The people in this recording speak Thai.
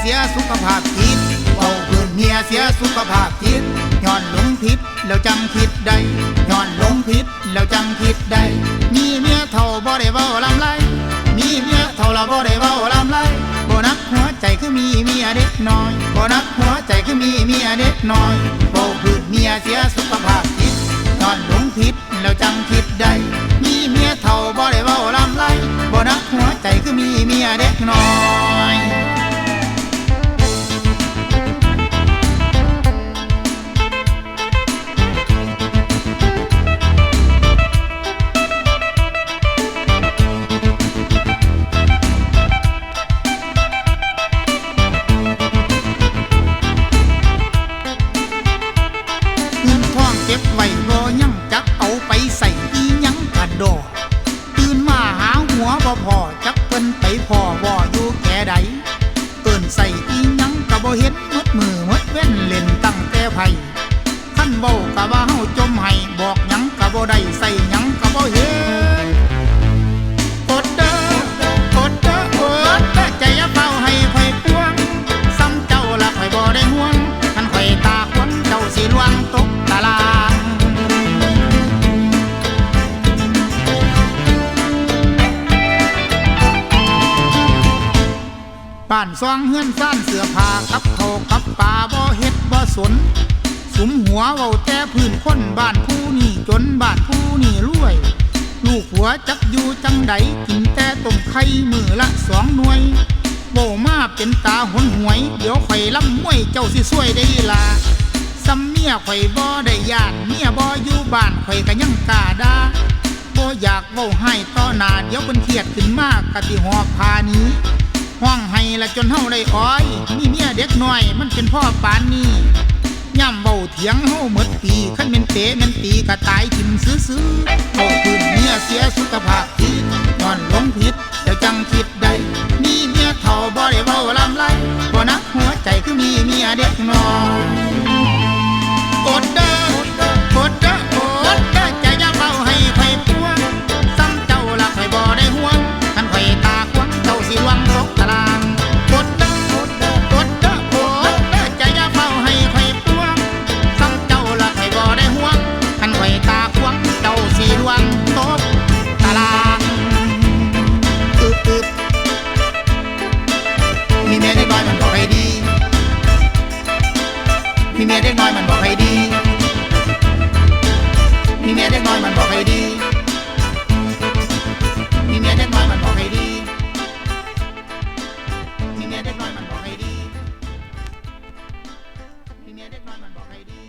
เสียสุขภาพจิตเบาพื้นเมียเสียสุขภาพจิตย้อนหลงผิดแล้วจังคิดได้ย้อนหลงผิดแล้วจังคิดได้มีเมียเท่าบ่ได้เว้าลำไรมีเมียเท่าละบ่ได้เว้าลำไรบ่นักหัวใจคือมีเมียเด็กน้อยบ่นักหัวใจคือมีเมียเด็กน้อยเบาพื้นเมียเสียสุขภาพจิตย้อนหลงผิดแล้วจังคิดได้มีเมียเท่าบ่ได้เว้าลำไรบ่นักหัวใจคือมีเมียเด็กน้อย ยังจักเอาไปใส่อียังกระดอตื่นมาหาหัวบ่พอจักเพิ่นไปพอบ่อยู่แก่ใดเอิ้นใส่อียังก็บ่เห็นหมดมือมดเว้นเล่นตั้งแต่ไผคันเบ้าก็ว่าเฮาจมให้บอกหยังก็บ่ได้ใส่หยังก็บ่เฮ็ด บ้านซองเฮือนซ่านเสื้อผ้ากับเขากับปลาบ่เฮ็ดบ่สน สุมหัวเว้าแต่พื้นคนบ้านผู้นี่จนบ้านผู้นี่รวย ลูกหัวจักอยู่จังใดกินแต่ต้มไข่มือละสองหน่วยโบมาเป็นตาหนหวย เดี๋ยวไข่ล่ำมวยเจ้าสิสวยได้ละซ้ำเมียไข่บ่ได้ยานเมียบ่อยู่บ้านไข่ก็ยังกาดาบ่อยากเว้าให้ต่อหน้าเดี๋ยวเพิ่นเครียดขึ้นมากกะสิหอบพานี้ ห้องให้ละจนเฮาได้อ้อย มีเมียเด็กน้อย มันเป็นพ่อปานนี้ย่ำเบาเถียงเฮาหมดปีขั้นเป็นเตะเป็นตีก็ตายทิมซื้อๆเอาคืนเมียเสียสุขภาพผิดนอนหลงผิดแล้วจังคิดได้มีเมียเฒ่าบ่ได้เว้าลำไรบ่นักหัวใจคือมีเมียเด็กน้อย มีเมียเด็กน้อยมันบอกให้ดี มีเมียเด็กน้อยมันบอกให้ดี มีเมียเด็กน้อยมันบอกให้ดี มีเมียเด็กน้อยมันบอกให้ดี มีเมียเด็กน้อยมันบอกให้ดี มีเมียเด็กน้อยมันบอกให้ดี